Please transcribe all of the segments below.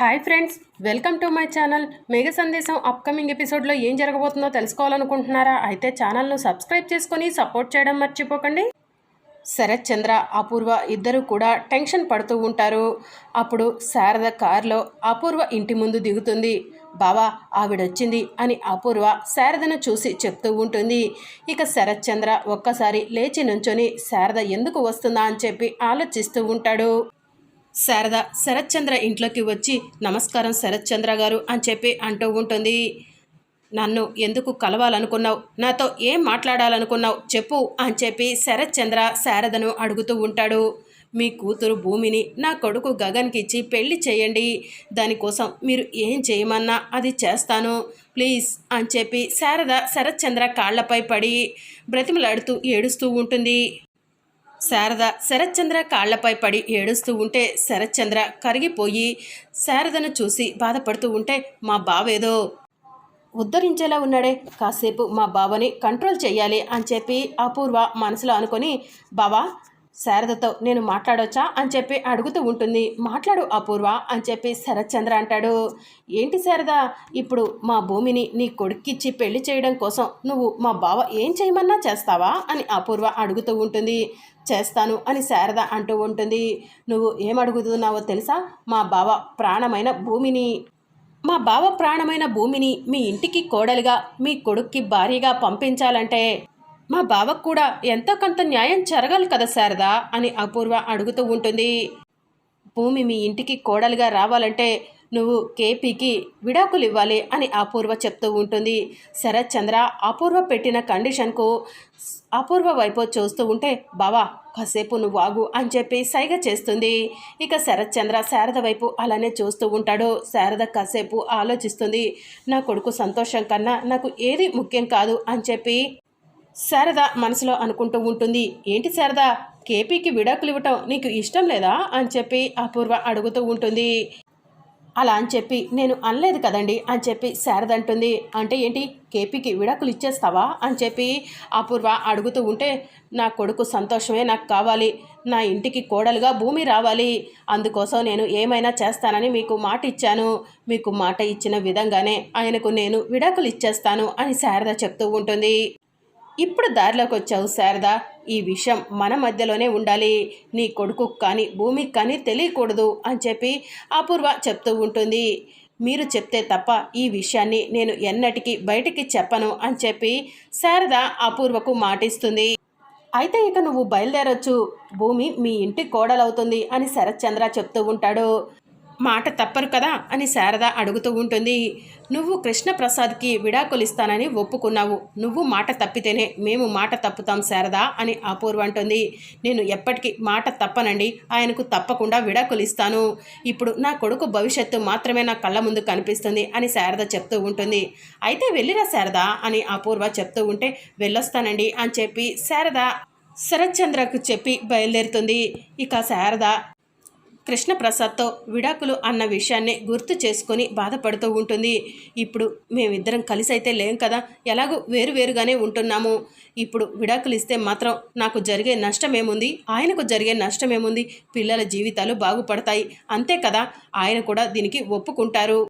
Hi friends welcome to my channel. Megha Sandesam upcoming ఎపిసోడ్లో ఏం జరగబోతుందో తెలుసుకోవాలనుకుంటున్నారా? అయితే ఛానల్ను సబ్స్క్రైబ్ చేసుకొని సపోర్ట్ చేయడం మర్చిపోకండి. శరత్ చంద్ర అపూర్వ ఇద్దరు కూడా టెన్షన్ పడుతూ ఉంటారు. అప్పుడు శారద కారులో అపూర్వ ఇంటి ముందు దిగుతుంది. బావా ఆవిడొచ్చింది అని అపూర్వ శారదను చూసి చెప్తూ ఉంటుంది. ఇక శరత్ చంద్ర ఒక్కసారి లేచి నుంచొని శారద ఎందుకు వస్తుందా? అని చెప్పి ఆలోచిస్తూ ఉంటాడు. శారద శరత్చంద్ర ఇంట్లోకి వచ్చి నమస్కారం శరత్చంద్ర గారు అని చెప్పి అంటూ ఉంటుంది. నన్ను ఎందుకు కలవాలనుకున్నావు? నాతో ఏం మాట్లాడాలనుకున్నావు? చెప్పు అని చెప్పి శరత్చంద్ర శారదను అడుగుతూ ఉంటాడు. మీ కూతురు భూమిని నా కొడుకు గగన్కి ఇచ్చి పెళ్ళి చేయండి. దానికోసం మీరు ఏం చేయమన్నా అది చేస్తాను. ప్లీజ్ అని చెప్పి శారద శరత్చంద్ర కాళ్ళపై పడి బ్రతిమలాడుతూ ఏడుస్తూ ఉంటుంది. శారద శరత్చంద్ర కాళ్ళపై పడి ఏడుస్తూ ఉంటే శరత్చంద్ర కరిగిపోయి శారదను చూసి బాధపడుతూ ఉంటే మా బావేదో. ఉద్ధరించేలా ఉన్నాడే. కాసేపు మా బావని కంట్రోల్ చేయాలి అని చెప్పి అపూర్వ మనసులో అనుకొని బావా శారదతో నేను మాట్లాడొచ్చా అని చెప్పి అడుగుతూ ఉంటుంది. మాట్లాడు అపూర్వ అని చెప్పి శరత్చంద్ర అంటాడు. ఏంటి శారద? ఇప్పుడు మా భూమిని నీ కొడుక్కిచ్చి పెళ్ళి చేయడం కోసం నువ్వు మా బావ ఏం చేయమన్నా చేస్తావా? అని అపూర్వ అడుగుతూ ఉంటుంది. చేస్తాను అని శారద అంటూ ఉంటుంది. నువ్వు ఏమడుగుతున్నావో తెలుసా? మా బావ ప్రాణమైన భూమిని. మా బావ ప్రాణమైన భూమిని మీ ఇంటికి కోడలుగా మీ కొడుక్కి భార్యగా పంపించాలంటే మా బావకు కూడా ఎంతో కొంత న్యాయం జరగాలి కదా శారదా అని అపూర్వ అడుగుతూ ఉంటుంది. భూమి మీ ఇంటికి కోడలుగా రావాలంటే నువ్వు కేపీకి విడాకులు ఇవ్వాలి అని అపూర్వ చెప్తూ ఉంటుంది. శరత్ చంద్ర అపూర్వ పెట్టిన కండిషన్కు అపూర్వ వైపు చూస్తూ ఉంటే బావా కాసేపు నువ్వు ఆగు అని చెప్పి సైగ చేస్తుంది. ఇక శరత్ చంద్ర శారద వైపు అలానే చూస్తూ ఉంటాడు. శారద కాసేపు ఆలోచిస్తుంది నా కొడుకు సంతోషం కన్నా నాకు ఏది ముఖ్యం కాదు అని చెప్పి శారద మనసులో అనుకుంటూ ఉంటుంది. ఏంటి శారద? కేపీకి విడాకులు ఇవ్వటం నీకు ఇష్టం లేదా? అని చెప్పి అపూర్వ అడుగుతూ ఉంటుంది. అలా అని చెప్పి నేను అనలేదు కదండి అని చెప్పి శారద అంటుంది. అంటే ఏంటి? కేపీకి విడాకులు ఇచ్చేస్తావా? అని చెప్పి అపూర్వ అడుగుతూ ఉంటే నా కొడుకు సంతోషమే నాకు కావాలి. నా ఇంటికి కోడలుగా భూమి రావాలి. అందుకోసం నేను ఏమైనా చేస్తానని మీకు మాట ఇచ్చాను. మీకు మాట ఇచ్చిన విధంగానే ఆయనకు నేను విడాకులు ఇచ్చేస్తాను అని శారద చెప్తూ ఉంటుంది. ఇప్పుడు దారిలోకి వచ్చావు శారదా. ఈ విషయం మన మధ్యలోనే ఉండాలి. నీ కొడుకు కానీ భూమికి కానీ తెలియకూడదు అని చెప్పి అపూర్వ చెప్తూ ఉంటుంది. మీరు చెప్తే తప్ప ఈ విషయాన్ని నేను ఎన్నటికీ బయటికి చెప్పను అని చెప్పి శారద అపూర్వకు మాటిస్తుంది. అయితే ఇక నువ్వు బయలుదేరొచ్చు. భూమి మీ ఇంటి కోడలవుతుంది అని శరత్చంద్ర చెప్తూ ఉంటాడు. మాట తప్పరు కదా అని శారద అడుగుతూ ఉంటుంది. నువ్వు కృష్ణప్రసాద్కి విడాకులు ఇస్తానని ఒప్పుకున్నావు. నువ్వు మాట తప్పితేనే మేము మాట తప్పుతాం శారద అని అపూర్వ అంటుంది. నేను ఎప్పటికీ మాట తప్పనండి. ఆయనకు తప్పకుండా విడాకులిస్తాను. ఇప్పుడు నా కొడుకు భవిష్యత్తు మాత్రమే నా కళ్ళ ముందు కనిపిస్తుంది అని శారద చెప్తూ ఉంటుంది. అయితే వెళ్ళిరా శారద అని అపూర్వ చెప్తూ ఉంటే వెళ్ళొస్తానండి అని చెప్పి శారద శరత్చంద్రకు చెప్పి బయలుదేరుతుంది. ఇక శారద కృష్ణప్రసాద్తో విడాకులు అన్న విషయాన్ని గుర్తు చేసుకొని బాధపడుతూ ఉంటుంది. ఇప్పుడు మేమిద్దరం కలిసి అయితే లేం కదా ఎలాగో వేరువేరుగానే ఉంటున్నాము. ఇప్పుడు విడాకులు ఇస్తే మాత్రం నాకు జరిగే నష్టమేముంది? ఆయనకు జరిగే నష్టమేముంది? పిల్లల జీవితాలు బాగుపడతాయి. అంతే కదా ఆయన కూడా దీనికి ఒప్పుకుంటారు.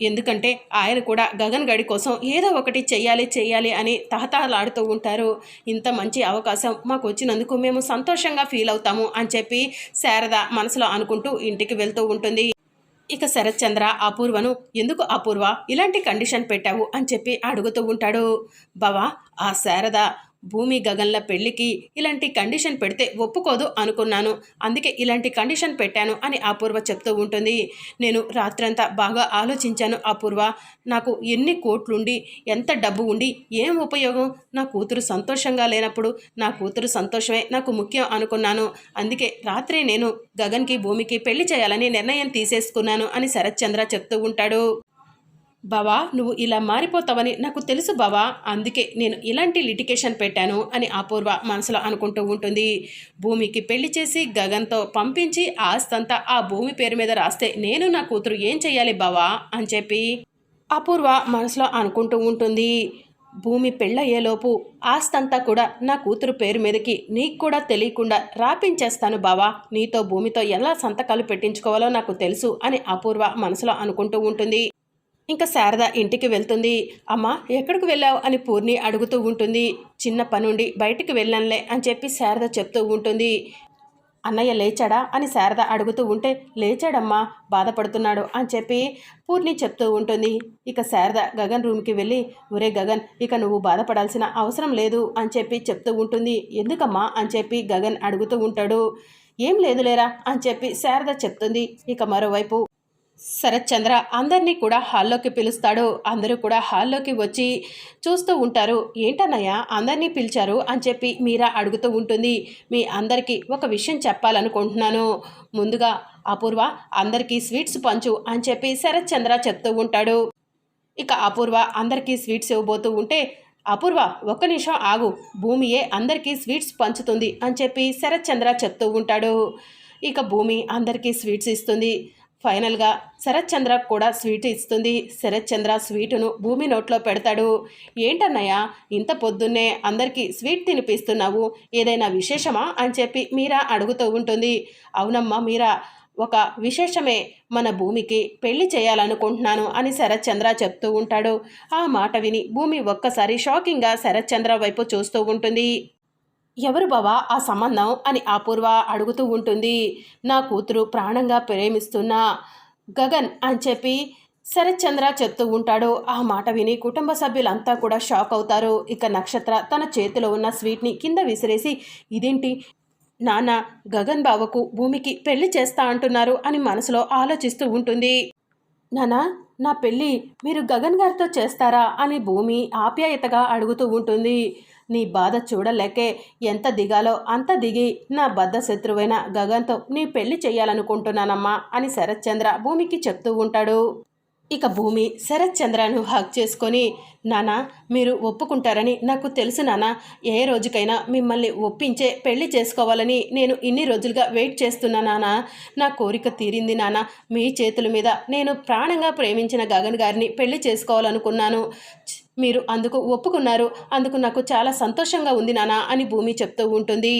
ఎందుకంటే ఆయన కూడా గగన్ గడి కోసం ఏదో ఒకటి చెయ్యాలి చెయ్యాలి అని తహతహలాడుతూ ఉంటారు. ఇంత మంచి అవకాశం మాకు వచ్చినందుకు మేము సంతోషంగా ఫీల్ అవుతాము అని చెప్పి శారద మనసులో అనుకుంటూ ఇంటికి వెళ్తూ ఉంటుంది. ఇక శరత్చంద్ర అపూర్వను ఎందుకు అపూర్వ? ఇలాంటి కండిషన్ పెట్టావు? అని చెప్పి అడుగుతూ ఉంటాడు. బావా ఆ శారద భూమి గగన్ల పెళ్ళికి ఇలాంటి కండిషన్ పెడితే ఒప్పుకోదు అనుకున్నాను. అందుకే ఇలాంటి కండిషన్ పెట్టాను అని అపూర్వ చెప్తూ ఉంటుంది. నేను రాత్రంతా బాగా ఆలోచించాను అపూర్వ. నాకు ఎన్ని కోట్లుండి ఎంత డబ్బు ఉండి ఏం ఉపయోగం? నా కూతురు సంతోషంగా లేనప్పుడు నా కూతురు సంతోషమే నాకు ముఖ్యం అనుకున్నాను. అందుకే రాత్రే నేను గగన్కి భూమికి పెళ్ళి చేయాలని నిర్ణయం తీసేసుకున్నాను అని శరత్చంద్ర చెప్తూ ఉంటాడు. బావా నువ్వు ఇలా మారిపోతావని నాకు తెలుసు బావా అందుకే నేను ఇలాంటి లిటికేషన్ పెట్టాను అని అపూర్వ మనసులో అనుకుంటూ ఉంటుంది. భూమికి పెళ్ళి చేసి గగన్తో పంపించి ఆస్తంతా ఆ భూమి పేరు మీద రాస్తే నేను నా కూతురు ఏం చెయ్యాలి బావా అని చెప్పి అపూర్వ మనసులో అనుకుంటూ ఉంటుంది. భూమి పెళ్ళయ్యేలోపు ఆస్తంతా కూడా నా కూతురు పేరు మీదకి నీకు కూడా తెలియకుండా రాపించేస్తాను బావా నీతో భూమితో ఎలా సంతకాలు పెట్టించుకోవాలో నాకు తెలుసు అని అపూర్వ మనసులో అనుకుంటూ ఉంటుంది. ఇంకా శారద ఇంటికి వెళ్తుంది. అమ్మ ఎక్కడికి వెళ్ళావు? అని పూర్ణి అడుగుతూ ఉంటుంది. చిన్న పనుండి బయటికి వెళ్ళంలే అని చెప్పి శారద చెప్తూ ఉంటుంది. అన్నయ్య లేచాడా? అని శారద అడుగుతూ ఉంటే లేచాడమ్మా బాధపడుతున్నాడు అని చెప్పి పూర్ణి చెప్తూ ఉంటుంది. ఇక శారద గగన్ రూమ్కి వెళ్ళి ఒరే గగన్ ఇక నువ్వు బాధపడాల్సిన అవసరం లేదు అని చెప్పి చెప్తూ ఉంటుంది. ఎందుకమ్మా? అని చెప్పి గగన్ అడుగుతూ ఉంటాడు. ఏం లేదులేరా అని చెప్పి శారద చెప్తుంది. ఇక మరోవైపు శరత్చంద్ర అందరినీ కూడా హాల్లోకి పిలుస్తాడు. అందరూ కూడా హాల్లోకి వచ్చి చూస్తూ ఉంటారు. ఏంటన్నయ్య అందరినీ పిలిచారు? అని చెప్పి మీరా అడుగుతూ ఉంటుంది. మీ అందరికీ ఒక విషయం చెప్పాలనుకుంటున్నాను. ముందుగా అపూర్వ అందరికీ స్వీట్స్ పంచు అని చెప్పి శరత్చంద్ర చెప్తూ ఉంటాడు. ఇక అపూర్వ అందరికీ స్వీట్స్ ఇవ్వబోతూ ఉంటే అపూర్వ ఒక్క నిమిషం ఆగు. భూమియే అందరికీ స్వీట్స్ పంచుతుంది అని చెప్పి శరత్చంద్ర చెప్తూ ఉంటాడు. ఇక భూమి అందరికీ స్వీట్స్ ఇస్తుంది. ఫైనల్గా శరత్ చంద్ర కూడా స్వీట్ ఇస్తుంది. శరత్ చంద్ర స్వీటును భూమి నోట్లో పెడతాడు. ఏంటన్నయ్య ఇంత పొద్దున్నే అందరికీ స్వీట్ తినిపిస్తున్నావు. ఏదైనా విశేషమా అని చెప్పి మీరా అడుగుతూ ఉంటుంది. అవునమ్మా మీరా ఒక విశేషమే మన భూమికి పెళ్ళి చేయాలనుకుంటున్నాను అని శరత్ చంద్ర చెప్తూ ఉంటాడు. ఆ మాట విని భూమి ఒక్కసారి షాకింగ్గా శరత్ చంద్ర వైపు చూస్తూ ఉంటుంది. ఎవరు బావా ఆ సంబంధం అని అపూర్వ అడుగుతూ ఉంటుంది. నా కూతురు ప్రాణంగా ప్రేమిస్తున్న గగన్ అని చెప్పి శరత్చంద్ర చెప్తూ ఉంటాడు. ఆ మాట విని కుటుంబ సభ్యులంతా కూడా షాక్ అవుతారు. ఇక నక్షత్ర తన చేతిలో ఉన్న స్వీట్ని కింద విసిరేసి ఇదేంటి? నాన్న గగన్ బావకు భూమికి పెళ్ళి చేస్తా అంటున్నారు అని మనసులో ఆలోచిస్తూ ఉంటుంది. నానా నా పెళ్ళి మీరు గగన్ గారితో చేస్తారా? అని భూమి ఆప్యాయతగా అడుగుతూ ఉంటుంది. నీ బాధ చూడలేకే. ఎంత దిగాలో అంత దిగి నా బద్ధ శత్రువైన గగన్తో నీ పెళ్ళి చెయ్యాలనుకుంటున్నానమ్మా అని శరత్చంద్ర భూమికి చెప్తూ ఉంటాడు. ఇక భూమి శరత్చంద్రను హక్ చేసుకొని నానా మీరు ఒప్పుకుంటారని నాకు తెలుసు నానా. ఏ రోజుకైనా మిమ్మల్ని ఒప్పించే పెళ్ళి చేసుకోవాలని నేను ఇన్ని రోజులుగా వెయిట్ చేస్తున్నా నానా. నా కోరిక తీరింది నానా. మీ చేతుల మీద నేను ప్రాణంగా ప్రేమించిన గగన్ గారిని పెళ్ళి చేసుకోవాలనుకున్నాను. మీరు అందుకు ఒప్పుకున్నారు. అందుకు నాకు చాలా సంతోషంగా ఉంది నానా అని భూమి చెప్తూ ఉంటుంది.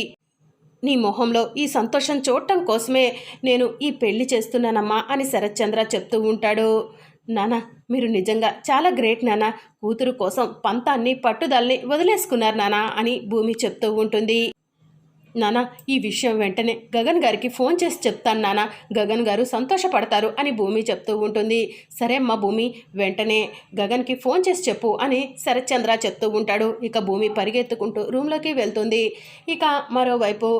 నీ మొహంలో ఈ సంతోషం చూడటం కోసమే నేను ఈ పెళ్ళి చేస్తున్నానమ్మా అని శరత్చంద్ర చెప్తూ ఉంటాడు. నానా మీరు నిజంగా చాలా గ్రేట్ నానా. కూతురు కోసం పంతాన్ని పట్టుదలని వదిలేసుకున్నారు నానా అని భూమి చెప్తూ ఉంటుంది. నానా ఈ విషయం వెంటనే గగన్ గారికి ఫోన్ చేసి చెప్తాను నానా. గగన్ గారు సంతోషపడతారు అని భూమి చెప్తూ ఉంటుంది. సరే అమ్మ భూమి వెంటనే గగన్కి ఫోన్ చేసి చెప్పు అని శరత్చంద్ర చెప్తూ ఉంటాడు. ఇక భూమి పరిగెత్తుకుంటూ రూమ్లోకి వెళ్తుంది. ఇక మరోవైపు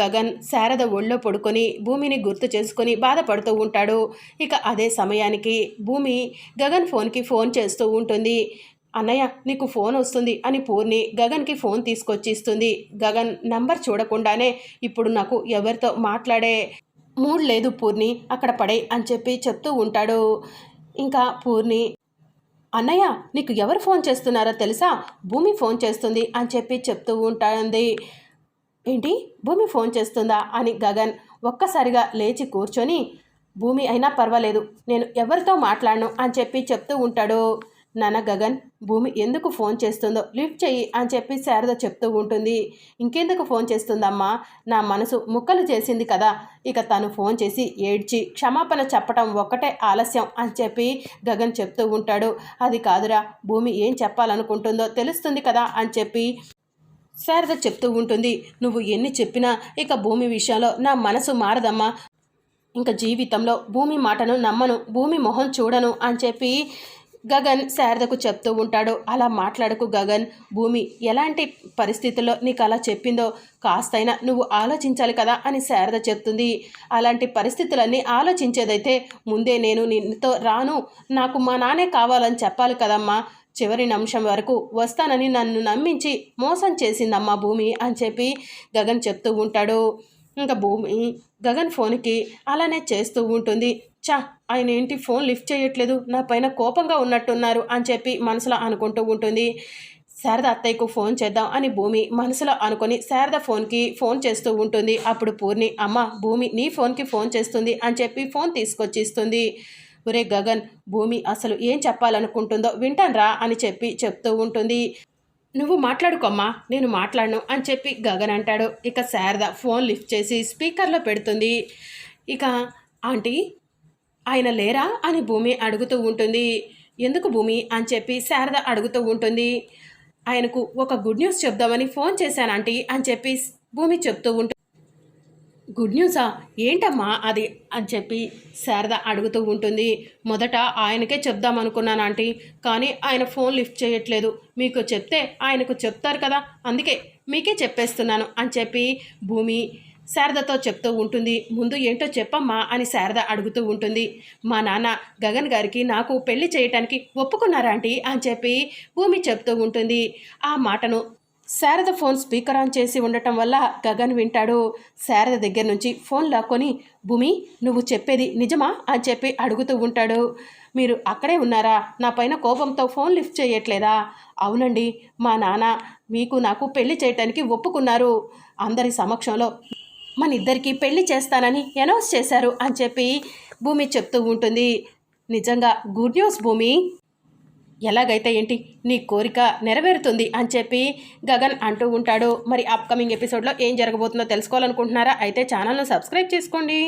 గగన్ శారద ఒళ్ళో పడుకొని భూమిని గుర్తు చేసుకొని బాధపడుతూ ఉంటాడు. ఇక అదే సమయానికి భూమి గగన్ ఫోన్కి ఫోన్ చేస్తూ ఉంటుంది. అన్నయ్య నీకు ఫోన్ వస్తుంది అని పూర్ణి గగన్కి ఫోన్ తీసుకొచ్చి ఇస్తుంది గగన్ నంబర్ చూడకుండానే ఇప్పుడు నాకు ఎవరితో మాట్లాడే మూడ్ లేదు పూర్ణి అక్కడ పడే అని చెప్పి చెప్తూ ఉంటాడు. ఇంకా పూర్ణి అన్నయ్య నీకు ఎవరు ఫోన్ చేస్తున్నారో తెలుసా? భూమి ఫోన్ చేస్తుంది అని చెప్పి చెప్తూ ఉంటుంది. ఏంటి? భూమి ఫోన్ చేస్తుందా? అని గగన్ ఒక్కసారిగా లేచి కూర్చొని భూమి అయినా పర్వాలేదు నేను ఎవరితో మాట్లాడను అని చెప్పి చెప్తూ ఉంటాడు. నాన్న గగన్ భూమి ఎందుకు ఫోన్ చేస్తుందో లిఫ్ట్ చెయ్యి అని చెప్పి శారద చెప్తూ ఉంటుంది. ఇంకెందుకు ఫోన్ చేస్తుందమ్మా? నా మనసు ముక్కలు చేసింది కదా. ఇక తను ఫోన్ చేసి ఏడ్చి క్షమాపణ చెప్పటం ఒక్కటే ఆలస్యం అని చెప్పి గగన్ చెప్తూ ఉంటాడు. అది కాదురా భూమి ఏం చెప్పాలనుకుంటుందో తెలుస్తుంది కదా అని చెప్పి శారద చెప్తూ ఉంటుంది. నువ్వు ఎన్ని చెప్పినా ఇక భూమి విషయంలో నా మనసు మారదమ్మా. ఇంకా జీవితంలో భూమి మాటను నమ్మను భూమి మొహం చూడను అని చెప్పి గగన్ శారదకు చెప్తూ ఉంటాడు. అలా మాట్లాడకు గగన్. భూమి ఎలాంటి పరిస్థితుల్లో నీకు అలా చెప్పిందో కాస్తైనా నువ్వు ఆలోచించాలి కదా అని శారద చెప్తుంది. అలాంటి పరిస్థితులన్నీ ఆలోచించేదైతే ముందే నేను నిన్నతో రాను. నాకు మా నానే కావాలని చెప్పాలి కదమ్మా. చివరి నిమిషం వరకు వస్తానని నన్ను నమ్మించి మోసం చేసిందమ్మా భూమి అని చెప్పి గగన్ చెప్తూ ఉంటాడు. ఇంకా భూమి గగన్ ఫోన్కి అలానే చేస్తూ ఉంటుంది. చా ఆయన ఏంటి ఫోన్ లిఫ్ట్ చేయట్లేదు నా పైన కోపంగా ఉన్నట్టున్నారు అని చెప్పి మనసులో అనుకుంటూ ఉంటుంది. శారద అత్తయ్యకు ఫోన్ చేద్దాం అని భూమి మనసులో అనుకొని శారద ఫోన్కి ఫోన్ చేస్తూ ఉంటుంది. అప్పుడు పూర్ణి అమ్మ భూమి నీ ఫోన్కి ఫోన్ చేస్తుంది అని చెప్పి ఫోన్ తీసుకొచ్చి ఇస్తుంది ఒరే గగన్ భూమి అసలు ఏం చెప్పాలనుకుంటుందో వింటాన్రా అని చెప్పి చెప్తూ ఉంటుంది. నువ్వు మాట్లాడుకోమ్మా నేను మాట్లాడను అని చెప్పి గగన్ అంటాడు. ఇక శారద ఫోన్ లిఫ్ట్ చేసి స్పీకర్లో పెడుతుంది. ఇక ఆంటీ ఆయన లేరా అని భూమి అడుగుతూ ఉంటుంది. ఎందుకు భూమి? అని చెప్పి శారద అడుగుతూ ఉంటుంది. ఆయనకు ఒక గుడ్ న్యూస్ చెప్దామని ఫోన్ చేశానంటీ అని చెప్పి భూమి చెప్తూ ఉంటుంది గుడ్ న్యూసా ఏంటమ్మా అది? అని చెప్పి శారద అడుగుతూ ఉంటుంది. మొదట ఆయనకే చెప్దాం అనుకున్నాను ఆంటీ కానీ ఆయన ఫోన్ లిఫ్ట్ చేయట్లేదు. మీకు చెప్తే ఆయనకు చెప్తారు కదా అందుకే మీకే చెప్పేస్తున్నాను అని చెప్పి భూమి శారదతో చెప్తూ ఉంటుంది ముందు ఏంటో చెప్పమ్మా అని శారద అడుగుతూ ఉంటుంది. మా నాన్న గగన్ గారికి నాకు పెళ్ళి చేయటానికి ఒప్పుకున్నారా ఆంటీ? అని చెప్పి భూమి చెప్తూ ఉంటుంది. ఆ మాటను శారద ఫోన్ స్పీకర్ ఆన్ చేసి ఉండటం వల్ల గగన్ వింటాడు. శారద దగ్గర నుంచి ఫోన్ లాక్కొని భూమి నువ్వు చెప్పేది నిజమా? అని చెప్పి అడుగుతూ ఉంటాడు. మీరు అక్కడే ఉన్నారా? నా పైన కోపంతో ఫోన్ లిఫ్ట్ చేయట్లేదా? అవునండి మా నాన్న మీకు నాకు పెళ్ళి చేయటానికి ఒప్పుకున్నారు. అందరి సమక్షంలో మన ఇద్దరికి పెళ్ళి చేస్తానని అనౌన్స్ చేశారు అని చెప్పి భూమి చెప్తూ ఉంటుంది. నిజంగా గుడ్ న్యూస్ భూమి. ఎలాగైతే ఏంటి? నీ కోరిక నెరవేరుతుంది అని చెప్పి గగన్ అంటూ ఉంటాడు. మరి అప్కమింగ్ ఎపిసోడ్లో ఏం జరగబోతుందో తెలుసుకోవాలనుకుంటున్నారా? అయితే ఛానల్ను సబ్స్క్రైబ్ చేసుకోండి.